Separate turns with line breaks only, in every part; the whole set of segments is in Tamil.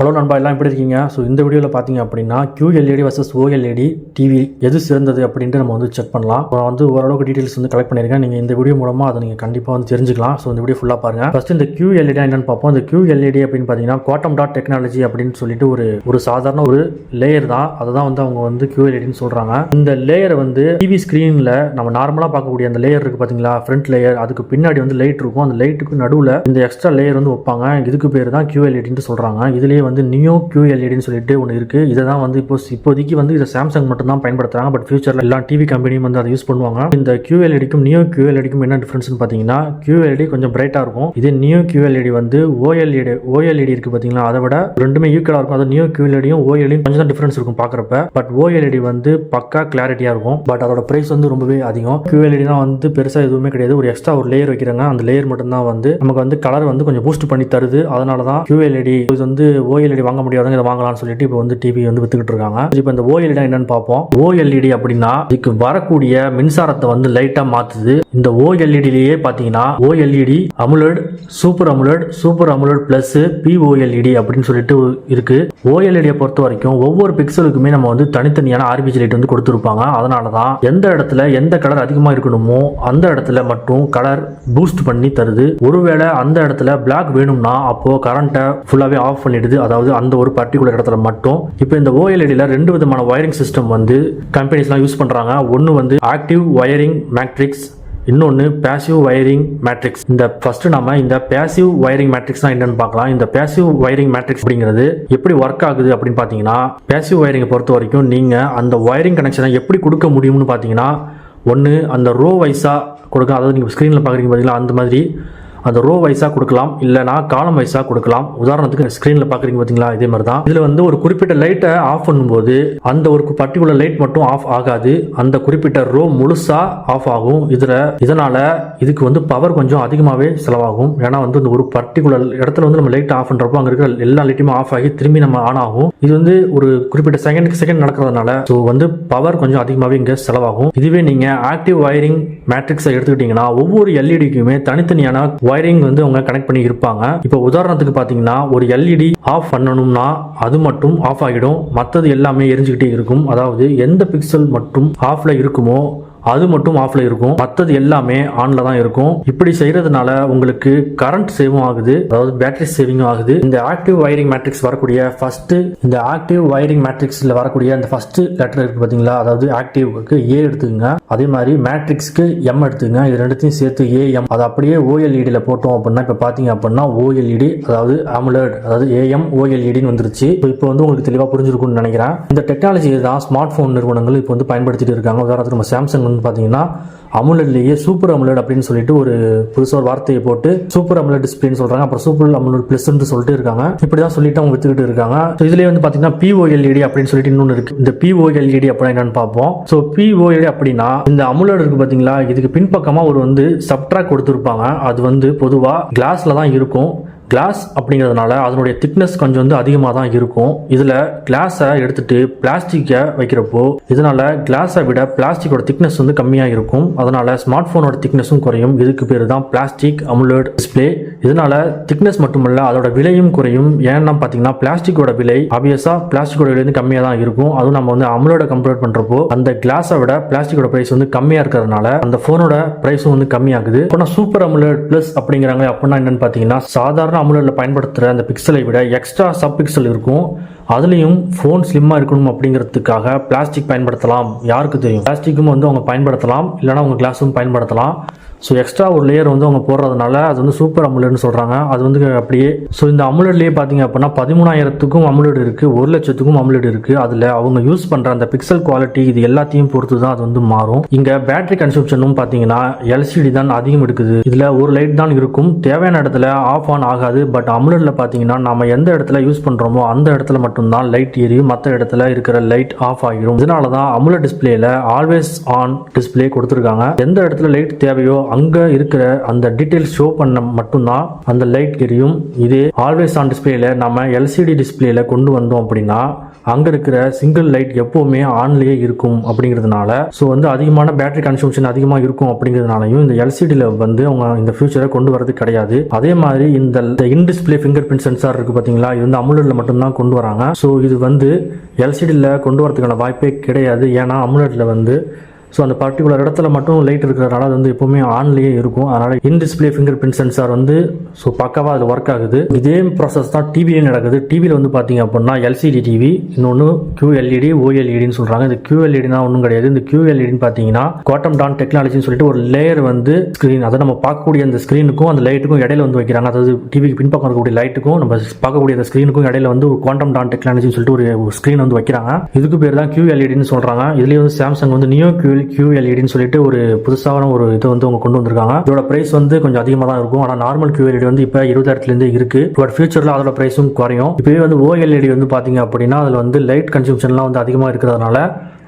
ஹலோ நண்பா எல்லாம் எப்படி இருக்கீங்க? ஸோ இந்த வீடியோவில் பார்த்தீங்க அப்படின்னா QLED வர்சஸ் ஓஎல்இடி டிவி எது சிறந்தது அப்படின்ட்டு நம்ம வந்து செக் பண்ணலாம். நான் வந்து ஓரளவுக்கு டீட்டெயில்ஸ் வந்து கலெக்ட் பண்ணியிருக்கேன். நீங்கள் இந்த வீடியோ மூலமாக அதை நீங்கள் கண்டிப்பாக வந்து தெரிஞ்சுக்கலாம். ஸோ இந்த வீடியோ ஃபுல்லாக பாருங்கள் ஃபஸ்ட் இந்த QLED என்னன்னு பார்ப்போம். இந்த கியூஎல்ஏடி அப்படின்னு பார்த்தீங்கன்னா குவாட்டம் டாட் டெக்னாலஜி அப்படின்னு சொல்லிட்டு ஒரு ஒரு சாதாரண ஒரு லேயர் தான். அதை தான் வந்து அவங்க வந்து QLEDன்னு சொல்கிறாங்க இந்த லேயரை வந்து டிவி ஸ்க்ரீனில் நம்ம நார்மலாக பார்க்கக்கூடிய அந்த லேயர் இருக்குது பார்த்தீங்களா ஃப்ரண்ட் லேயர் அதுக்கு பின்னாடி வந்து லைட் இருக்கும். அந்த லைட்டுக்கு நடுவில் இந்த எக்ஸ்ட்ரா லேயர் வந்து வைப்பாங்க. இதுக்கு பேர் தான் QLEDன்னு சொல்கிறாங்க இதுலேயே வந்து நியோ கியூஎல்இடின்னு சொல்லிட்டு ஒன்று இருக்குது இதை தான் வந்து இப்போ இப்போதைக்கு வந்து இதை சாம்சங் மட்டும் தான் பயன்படுத்துறாங்க பட் ஃபியூச்சரில் எல்லா டிவி கம்பெனியும் வந்து அதை யூஸ் பண்ணுவாங்க இந்த கியூஎல்இடிக்கும் நியோ கியூஎல்இடிக்கும் என்ன டிஃப்ரென்ஸ்னு பார்த்தீங்கன்னா கியூஎல்இடி கொஞ்சம் பிரைட்டாக இருக்கும் இதே நியோ கியூஎல்இடி வந்து ஓஎல்இடி ஓஎல்இடி இருக்குது பார்த்தீங்களா அதை விட ரெண்டுமே ஈக்குவலாக இருக்கும் அது நியோ கியூஎல்இடியும் ஓஎல்இடியும் கொஞ்சம் தான் டிஃப்ரென்ஸ் இருக்கும் பார்க்குறப்ப பட் ஓஎல்இடி வந்து பக்கா கிளாரிட்டியாக இருக்கும் பட் அதோட ப்ரைஸ் வந்து ரொம்பவே அதிகம் கியூஎல்இடினா வந்து பெருசாக எதுவுமே கிடையாது ஒரு எக்ஸ்ட்ரா ஒரு லேயர் வைக்கிறாங்க அந்த லேயர் மட்டும்தான் வந்து நமக்கு வந்து கலர் வந்து கொஞ்சம் பூஸ்ட் பண்ணி தருது அதனால தான் கியூஎல்இடி இது வந்து ஓஎல்இடி வாங்க முடியாதுங்க இதை வாங்கலாம்னு சொல்லிட்டு இப்போ வந்து டிவி வந்து வித்துக்கிட்டு இருக்காங்க. இப்போ இந்த ஓஎல்இடி என்னன்னு பார்ப்போம். ஓஎல்இடி அப்படின்னா இதுக்கு வரக்கூடிய மின்சாரத்தை வந்து லைட்டாக மாற்றுது இந்த ஓஎல்இடியிலேயே பார்த்தீங்கன்னா OLED AMOLED super AMOLED super AMOLED plus POLED அப்படின்னு சொல்லிட்டு இருக்கு. ஓஎல்இடியை பொறுத்த வரைக்கும் ஒவ்வொரு பிக்சலுக்குமே நம்ம வந்து தனித்தனியான ஆர்பிஜி லைட் வந்து கொடுத்துருப்பாங்க. அதனால தான் எந்த இடத்துல எந்த கலர் அதிகமாக இருக்கணுமோ அந்த இடத்துல மட்டும் கலர் பூஸ்ட் பண்ணி தருது. ஒருவேளை அந்த இடத்துல பிளாக் வேணும்னா அப்போ கரண்ட்டை ஃபுல்லாகவே ஆஃப் பண்ணிடுது. அதாவது அந்த ஒரு பர்டிகுலர் இடத்துல மட்டும். இப்போ இந்த ஓஎல்இடியில் ரெண்டு விதமான ஒயரிங் சிஸ்டம் வந்து கம்பெனிஸ்லாம் யூஸ் பண்ணுறாங்க ஒன்று வந்து ஆக்டிவ் வயரிங் மேட்ரிக்ஸ் இன்னொன்று பேசிவ் வயரிங் மேட்ரிக்ஸ் இந்த ஃபர்ஸ்ட் நாம இந்த பேசிவ் வயரிங் மேட்ரிக்ஸ் தான் என்னன்னு பார்க்கலாம். இந்த பேசிவ் வயரிங் மேட்ரிக்ஸ் அப்படிங்கிறது எப்படி ஒர்க் ஆகுது அப்படின்னு பார்த்தீங்கன்னா பேசிவ் வயரிங்கை பொறுத்த வரைக்கும் நீங்கள் அந்த ஒயரிங் கனெக்ஷனை எப்படி கொடுக்க முடியும்னு பார்த்தீங்கன்னா ஒன்று அந்த ரோ வைஸாக கொடுக்க அதாவது நீங்கள் ஸ்க்ரீனில் பார்க்குறீங்க பார்த்தீங்களா அந்த மாதிரி அந்த ரோ வைஸாக கொடுக்கலாம் இல்லைனா காலம் வைஸாக கொடுக்கலாம். உதாரணத்துக்கு ஸ்க்ரீனில் பார்க்குறீங்க பார்த்தீங்களா? இதே மாதிரி தான் இதில் வந்து ஒரு குறிப்பிட்ட லைட்டை ஆஃப் பண்ணும்போது அந்த ஒரு பர்டிகுலர் லைட் மட்டும் ஆஃப் ஆகாது. அந்த குறிப்பிட்ட ரோ முழுசாக ஆஃப் ஆகும். இதில் இதனால் இதுக்கு வந்து பவர் கொஞ்சம் அதிகமாகவே செலவாகும். ஏன்னா வந்து இந்த ஒரு பர்டிகுலர் இடத்துல வந்து நம்ம லைட் ஆஃப் பண்ணுறப்போ அங்கே இருக்கிற எல்லா லைட்டுமே ஆஃப் ஆகி திரும்பி நம்ம ஆன் ஆகும். இது வந்து ஒரு குறிப்பிட்ட செகண்டுக்கு செகண்ட் நடக்கிறதுனால ஸோ வந்து பவர் கொஞ்சம் அதிகமாகவே இங்கே செலவாகும். இதுவே நீங்கள் ஆக்டிவ் வயரிங் மேட்ரிக்ஸை எடுத்துக்கிட்டிங்கன்னா ஒவ்வொரு எல்இடிக்குமே தனித்தனியான ஒயரிங் வந்து அவங்க கனெக்ட் பண்ணி இருப்பாங்க. இப்போ உதாரணத்துக்கு பார்த்தீங்கன்னா ஒரு எல்இடி ஆஃப் பண்ணணும்னா அது மட்டும் ஆஃப் ஆகிடும். மற்றது எல்லாமே எரிஞ்சுக்கிட்டே இருக்கும். அதாவது எந்த பிக்சல் மட்டும் ஆஃப்ல இருக்குமோ அது மட்டும் ஆஃப்ல இருக்கும். மற்றது எல்லாமே ஆன்ல தான் இருக்கும். இப்படி செய்யறதுனால உங்களுக்கு கரண்ட் சேவும் ஆகுது. அதாவது பேட்டரி சேவிங்கும் ஆகுது. இந்த ஆக்டிவ் வயரிங் மேட்ரிக்ஸ் வரக்கூடிய ஃபர்ஸ்ட் இந்த ஆக்டிவ் வயரிங் மேட்ரிக்ஸ்ல வரக்கூடிய அந்த ஃபர்ஸ்ட் லெட்டர் இருக்கு பாத்தீங்களா? அதாவது ஆக்டிவ்க்கு ஏ எடுத்துக்கங்க. அதே மாதிரி மேட்ரிக்ஸ்க்கு எம் எடுத்துங்க இது ரெண்டுத்தையும் சேர்த்து ஏஎம் அது அப்படியே ஓஎல்இடியில் போட்டோம் அப்படின்னா இப்போ பார்த்தீங்க அப்படின்னா ஓஎல்இடி அதாவது அமுலர்ட் அதாவது ஏஎம் ஓஎல்இடின்னு வந்துருச்சு. இப்போ இப்போ வந்து உங்களுக்கு தெளிவாக புரிஞ்சிருக்கும்னு நினைக்கிறேன். இந்த டெக்னாலஜி தான் ஸ்மார்ட் ஃபோன் நிறுவனங்கள் இப்போ வந்து பயன்படுத்திட்டு இருக்காங்க. உதாரணத்துக்கு நம்ம சாம்சங் வந்து பார்த்தீங்கன்னா அமுலட்லேயே சூப்பர் அமுலட் அப்படின்னு சொல்லிட்டு ஒரு புதுசாக ஒரு வார்த்தையை போட்டு சூப்பர் அமுலட் டிஸ்பிளேன்னு சொல்கிறாங்க அப்புறம் சூப்பர் அமுலட் ப்ளஸ்ன்னு சொல்லிட்டு இருக்காங்க. இப்படி தான் சொல்லிட்டு அவங்க வித்துக்கிட்டு இருக்காங்க. ஸோ இதுலேயே வந்து பார்த்தீங்கன்னா பிஓஎல்இடி அப்படின்னு சொல்லிட்டு இன்னொன்று இருக்கு. இந்த பிஓஎல்இடி அப்படின்னா என்னன்னு பார்ப்போம். ஸோ பிஓஎல்இடி அப்படின்னா இந்த அமுலட் இருக்கு பார்த்தீங்களா இதுக்கு பின்பக்கமாக ஒரு வந்து சப்ட்ராக் கொடுத்துருப்பாங்க. அது வந்து பொதுவாக கிளாஸில் தான் இருக்கும். கிளாஸ் அப்படிங்கிறதுனால அதனுடைய திக்னஸ் கொஞ்சம் வந்து அதிகமாக தான் இருக்கும். இதில் கிளாஸை எடுத்துட்டு பிளாஸ்டிக்கை வைக்கிறப்போ இதனால் கிளாஸை விட பிளாஸ்டிக்கோட திக்னஸ் வந்து கம்மியாக இருக்கும். அதனால் ஸ்மார்ட் ஃபோனோட திக்னஸும் குறையும். இதுக்கு பேர் தான் பிளாஸ்டிக் அமுலட் டிஸ்பிளே இதனால் திக்னஸ் மட்டுமல்ல அதோட விலையும் குறையும். ஏன்னா பார்த்தீங்கன்னா பிளாஸ்டிக்கோட விலை ஆப்வியஸாக பிளாஸ்டிக்கோட விலை வந்து கம்மியாக தான் இருக்கும். அதுவும் நம்ம வந்து அமுலோட கம்பேர் பண்ணுறப்போ அந்த கிளாஸை விட பிளாஸ்டிக்கோட ப்ரைஸ் வந்து கம்மியாக இருக்கிறதுனால அந்த ஃபோனோட ப்ரைஸும் வந்து கம்மியாகுது. ஆனால் சூப்பர் அமுலட் ப்ளஸ் அப்படிங்கிறாங்க அப்படின்னா என்னன்னு பார்த்தீங்கன்னா சாதாரண அமுலரில் பயன்படுத்துகிற அந்த பிக்சலை விட எக்ஸ்ட்ரா சப் பிக்சல் இருக்கும். அதுலேயும் ஃபோன் ஸ்லிம்மாக இருக்கணும் அப்படிங்கிறதுக்காக பிளாஸ்டிக் பயன்படுத்தலாம். யாருக்கு தெரியும்? பிளாஸ்டிக்கும் வந்து அவங்க பயன்படுத்தலாம். இல்லைனா அவங்க கிளாஸும் பயன்படுத்தலாம். ஸோ எக்ஸ்ட்ரா ஒரு லேயர் வந்து அவங்க போடுறதுனால அது வந்து சூப்பர் அமுலட்னு சொல்கிறாங்க அது வந்து அப்படியே ஸோ இந்த அமுலட்லேயே பார்த்தீங்க அப்படின்னா பதிமூணாயிரத்துக்கும் அமுலட் இருக்குது ஒரு லட்சத்துக்கும் அமுலட் இருக்குது அதில் அவங்க யூஸ் பண்ணுற அந்த பிக்சல் குவாலிட்டி இது எல்லாத்தையும் பொறுத்து தான் அது வந்து மாறும். இங்கே பேட்டரி கன்சப்ஷனும் பார்த்தீங்கன்னா எல்சிடி தான் அதிகம் எடுக்குது. இதில் ஒரு லைட் தான் இருக்கும். தேவையான இடத்துல ஆஃப் ஆன் ஆகாது. பட் அமுலட்ல பார்த்தீங்கன்னா நம்ம எந்த இடத்துல யூஸ் பண்ணுறோமோ அந்த இடத்துல மட்டும்தான் லைட் எரியும் மற்ற இடத்துல இருக்கிற லைட் ஆஃப் ஆகிடும் இதனால தான் அமுலட் டிஸ்பிளேல ஆல்வேஸ் ஆன் டிஸ்பிளே கொடுத்துருக்காங்க. எந்த இடத்துல லைட் தேவையோ அங்கே இருக்கிற அந்த டீட்டெயில்ஸ் ஷோ பண்ண மட்டும்தான் அந்த லைட் எரியும். இதே ஆல்வேஸ் ஆன் டிஸ்பிளேல நம்ம எல்சிடி டிஸ்பிளேல கொண்டு வந்தோம் அப்படின்னா அங்கே இருக்கிற சிங்கிள் லைட் எப்போவுமே ஆன்லேயே இருக்கும் அப்படிங்கிறதுனால ஸோ வந்து அதிகமான பேட்டரி கன்சம்ஷன் அதிகமாக இருக்கும் அப்படிங்கிறதுனாலையும் இந்த எல்சிடியில் வந்து அவங்க இந்த ஃபியூச்சரை கொண்டு வரது கிடையாது. அதே மாதிரி இந்த in display fingerprint sensor இருக்குது பார்த்தீங்களா இது வந்து அமுலட்டில் மட்டும்தான் கொண்டு வராங்க. ஸோ இது வந்து எல்சிடியில் கொண்டு வரதுக்கான வாய்ப்பே கிடையாது. ஏன்னா அமுலட்டில் வந்து ஸோ அந்த பர்டிகுலர் இடத்துல மட்டும் லைட் இருக்கிறனால அது வந்து எப்போவுமே ஆன்லேயே இருக்கும். அதனால் in display fingerprint sensor வந்து ஸோ பக்காவாக அது ஒர்க் ஆகுது. இதே ப்ராசஸ் தான் டிவிலே நடக்குது. டிவியில் வந்து பார்த்தீங்க அப்படின்னா எல்சிடி டிவி இன்னொன்று கியூஎல்இடி ஓஎல்இடின்னு சொல்கிறாங்க இந்த கியூஎல்இடினா ஒன்றும் கிடையாது. இந்த கியூஎல்இடின்னு பார்த்தீங்கன்னா குவாட்டம் டான் டெக்னாலஜின்னு சொல்லிட்டு ஒரு லேயர் வந்து ஸ்க்ரீன் அதை நம்ம பார்க்கக்கூடிய அந்த ஸ்க்ரீனுக்கும் அந்த லைட்டுக்கும் இடையில வந்து வைக்கிறாங்க. அதாவது டிவிக்கு பின்பக்கம் இருக்கக்கூடிய லைட்டுக்கும் நம்ம பார்க்கக்கூடிய அந்த ஸ்க்ரீனுக்கும் இடையில வந்து ஒரு குவாண்டம் டான் டெக்னாலஜின்னு சொல்லிட்டு ஒரு ஸ்க்ரீன் வந்து வைக்கிறாங்க. இதுக்கு பேர் தான் கியூஎல்இடின்னு சொல்கிறாங்க இதுலேயே வந்து சாம்சங் வந்து நியோ QL QLEDன்னு சொல்லிட்டு ஒரு புதுசான ஒரு இது வந்து அவங்க கொண்டு வந்திருக்காங்க. இதோட பிரைஸ் வந்து கொஞ்சம் அதிகமாக தான் இருக்கும். ஆனால் நார்மல் QLED வந்து இப்போ இருபதாயிரத்துலேருந்து இருக்கு. பட் ஃபியூச்சரில் அதோட பிரைஸும் குறையும். இப்போவே வந்து ஓஎல்இடி வந்து பார்த்தீங்க அப்படின்னா அதில் வந்து லைட் கன்சூம்ஷன்லாம் வந்து அதிகமாக இருக்கிறதுனால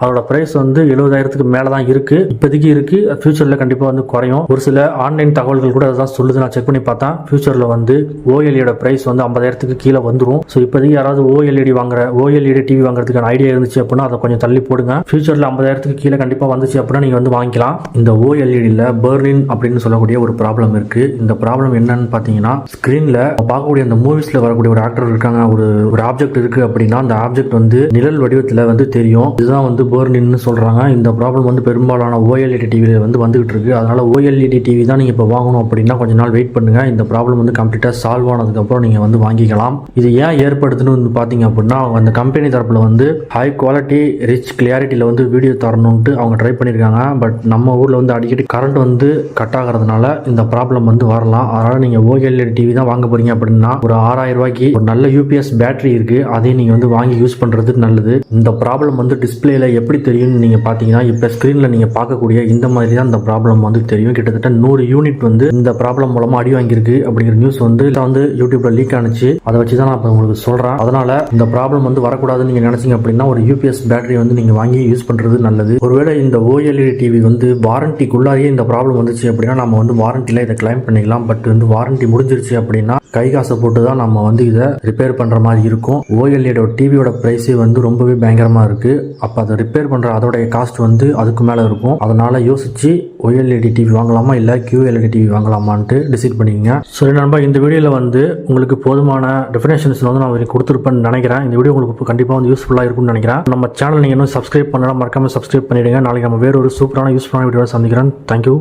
அதோட பிரைஸ் வந்து எழுபதாயிரத்துக்கு மேலே தான் இருக்கு. இப்போதைக்கு இருக்கு. ஃபியூச்சரில் கண்டிப்பாக வந்து குறையும். ஒரு சில ஆன்லைன் தகவல்கள் கூட அதான் சொல்லுது. நான் செக் பண்ணி பார்த்தேன். ஃபியூச்சரில் வந்து ஓஎல்இயோட பிரைஸ் வந்து ஐம்பதாயிரத்துக்கு கீழே வந்துடும் ஸோ இப்போதைக்கு யாராவது ஓஎல்இடி வாங்குற ஓஎல்இடி டிவி வாங்குறதுக்கான ஐடியா இருந்துச்சு அப்படின்னா அதை கொஞ்சம் தள்ளி போடுங்க. ஃபியூச்சரில் ஐம்பதாயிரத்துக்கு கீழே கண்டிப்பாக வந்துச்சு அப்படின்னா நீங்கள் வந்து வாங்கிக்கலாம். இந்த ஓஎல்இடியில் பர்லின் அப்படின்னு சொல்லக்கூடிய ஒரு ப்ராப்ளம் இருக்கு. இந்த ப்ராப்ளம் என்னன்னு பார்த்தீங்கன்னா ஸ்க்ரீனில் பார்க்கக்கூடிய அந்த மூவிஸில் வரக்கூடிய ஒரு ஆக்டர் இருக்காங்க. ஒரு ஒரு ஆப்ஜெக்ட் இருக்கு அப்படின்னா அந்த ஆப்ஜெக்ட் வந்து நிழல் வடிவத்தில் வந்து தெரியும். இதுதான் வந்து பேர்னின்னு சொல்கிறாங்க இந்த ப்ராப்ளம் வந்து பெரும்பாலான ஓஎல்இடி டிவியில் வந்து வந்துகிட்டு இருக்குது அதனால் ஓஎல்இடி டிவி தான் நீங்கள் இப்போ வாங்கணும் அப்படின்னா கொஞ்ச நாள் வெயிட் பண்ணுங்கள் இந்த ப்ராப்ளம் வந்து கம்ப்ளீட்டாக சால்வ் ஆனதுக்கப்புறம் நீங்கள் வந்து வாங்கிக்கலாம். இது ஏன் ஏற்படுதுன்னு வந்து பார்த்தீங்க அப்படின்னா அவங்க அந்த கம்பெனி தரப்பில் வந்து ஹை குவாலிட்டி ரிச் கிளியாரிட்டியில் வந்து வீடியோ தரணுன்ட்டு அவங்க ட்ரை பண்ணியிருக்காங்க பட் நம்ம ஊரில் வந்து அடிக்கடி கரண்ட் வந்து கட் ஆகிறதுனால இந்த ப்ராப்ளம் வந்து வரலாம். அதனால் நீங்கள் ஓஎல்இடி டிவி தான் வாங்க போறீங்க அப்படின்னா ஒரு ஆறாயிரம் ரூபாய்க்கு ஒரு நல்ல யூபிஎஸ் பேட்டரி இருக்குது அதையும் நீங்கள் வந்து வாங்கி யூஸ் பண்ணுறது நல்லது. இந்த ப்ராப்ளம் வந்து டிஸ்பிளேல எப்படி தெரியும்னு நீங்கள் பார்த்தீங்கன்னா இப்போ ஸ்க்ரீனில் நீங்கள் பார்க்கக்கூடிய இந்த மாதிரி தான் இந்த ப்ராப்ளம் வந்து தெரியும். கிட்டத்தட்ட நூறு யூனிட் வந்து இந்த ப்ராப்ளம் மூலமாக அடி வாங்கியிருக்கு அப்படிங்கிற நியூஸ் வந்து வந்து யூடியூப்ல லீக் ஆனிச்சு. அதை வச்சு தான் நான் இப்போ உங்களுக்கு சொல்கிறேன் அதனால இந்த ப்ராப்ளம் வந்து வரக்கூடாதுன்னு நீங்கள் நினச்சிங்க அப்படின்னா ஒரு யூபிஎஸ் பேட்டரி வந்து நீங்கள் வாங்கி யூஸ் பண்ணுறது நல்லது. ஒருவேளை இந்த ஓஎல்இடி டிவி வந்து வாரண்டிக்குள்ளாரியே இந்த ப்ராப்ளம் வந்துச்சு அப்படின்னா நம்ம வந்து வாரண்டியில் இதை கிளைம் பண்ணிக்கலாம். பட் வந்து வாரண்டி முடிஞ்சிருச்சு அப்படின்னா கை காசை போட்டு தான் நம்ம வந்து இதை ரிப்பேர் பண்ணுற மாதிரி இருக்கும். ஓஎல்இடியோட டிவியோட ப்ரைஸே வந்து ரொம்பவே பயங்கரமாக இருக்குது அப்போ அதை ரிப்பேர் பண்ணுற அதோடைய காஸ்ட் வந்து அதுக்கு மேலே இருக்கும். அதனால் யோசிச்சு ஓஎல்இடி டிவி வாங்கலாமா இல்லை கியூஎல்இடி டிவி வாங்கலாமான்ட்டு டிசைட் பண்ணிக்கங்க. சரி நண்பா இந்த வீடியோவில் வந்து உங்களுக்கு போதுமான டெஃபினேஷன்ஸ் வந்து நான் கொடுத்துருப்பேன்னு நினைக்கிறேன். இந்த வீடியோ உங்களுக்கு கண்டிப்பாக வந்து யூஸ்ஃபுல்லாக இருக்கும்னு நினைக்கிறேன். நம்ம சேனல் நீங்கள் இன்னும் சப்ஸ்கிரைப் பண்ணலாம் மறக்காமல் சப்ஸ்கிரைப் பண்ணிடுங்க. நாளைக்கு நம்ம வேறு ஒரு சூப்பரான யூஸ்ஃபுல்லான வீடியோவை சந்திக்கிறேன். தேங்க்யூ